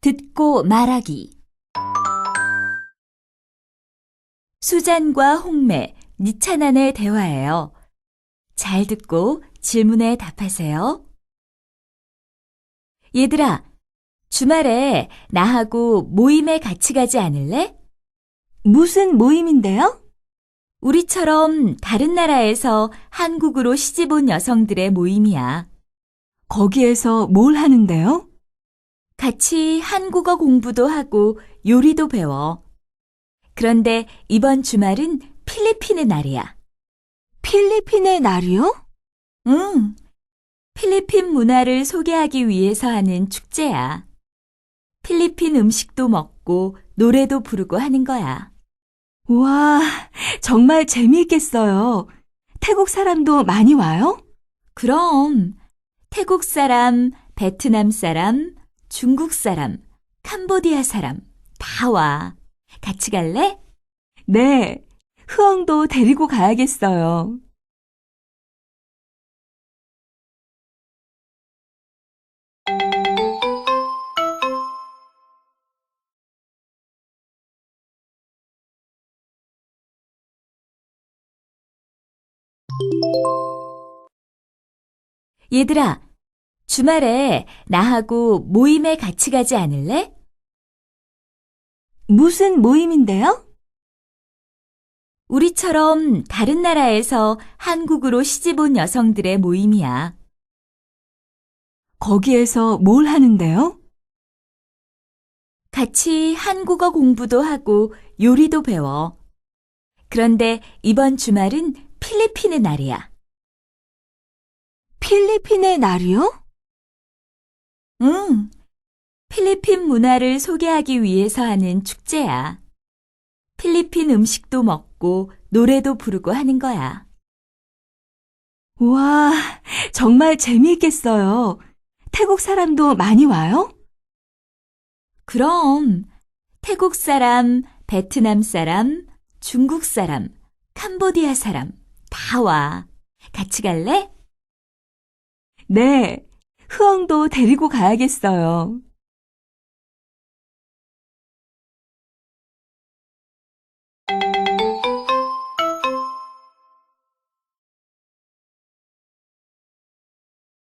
듣고 말하기 수잔과 홍매, 니찬안의 대화예요. 잘 듣고 질문에 답하세요. 얘들아, 주말에 나하고 모임에 같이 가지 않을래? 무슨 모임인데요? 우리처럼 다른 나라에서 한국으로 시집 온 여성들의 모임이야. 거기에서 뭘 하는데요? 같이 한국어 공부도 하고 요리도 배워. 그런데 이번 주말은 필리핀의 날이야. 필리핀의 날이요? 응. 필리핀 문화를 소개하기 위해서 하는 축제야. 필리핀 음식도 먹고 노래도 부르고 하는 거야. 와, 정말 재미있겠어요. 태국 사람도 많이 와요? 그럼 태국 사람, 베트남 사람, 중국 사람, 캄보디아 사람 다 와. 같이 갈래? 네, 흐엉도 데리고 가야겠어요. 얘들아, 주말에 나하고 모임에 같이 가지 않을래? 무슨 모임인데요? 우리처럼 다른 나라에서 한국으로 시집 온 여성들의 모임이야. 거기에서 뭘 하는데요? 같이 한국어 공부도 하고 요리도 배워. 그런데 이번 주말은 필리핀의 날이야. 필리핀의 날이요? 응. 필리핀 문화를 소개하기 위해서 하는 축제야. 필리핀 음식도 먹고 노래도 부르고 하는 거야. 와, 정말 재미있겠어요. 태국 사람도 많이 와요? 그럼 태국 사람, 베트남 사람, 중국 사람, 캄보디아 사람 다 와. 같이 갈래? 네, 흐엉도 데리고 가야겠어요.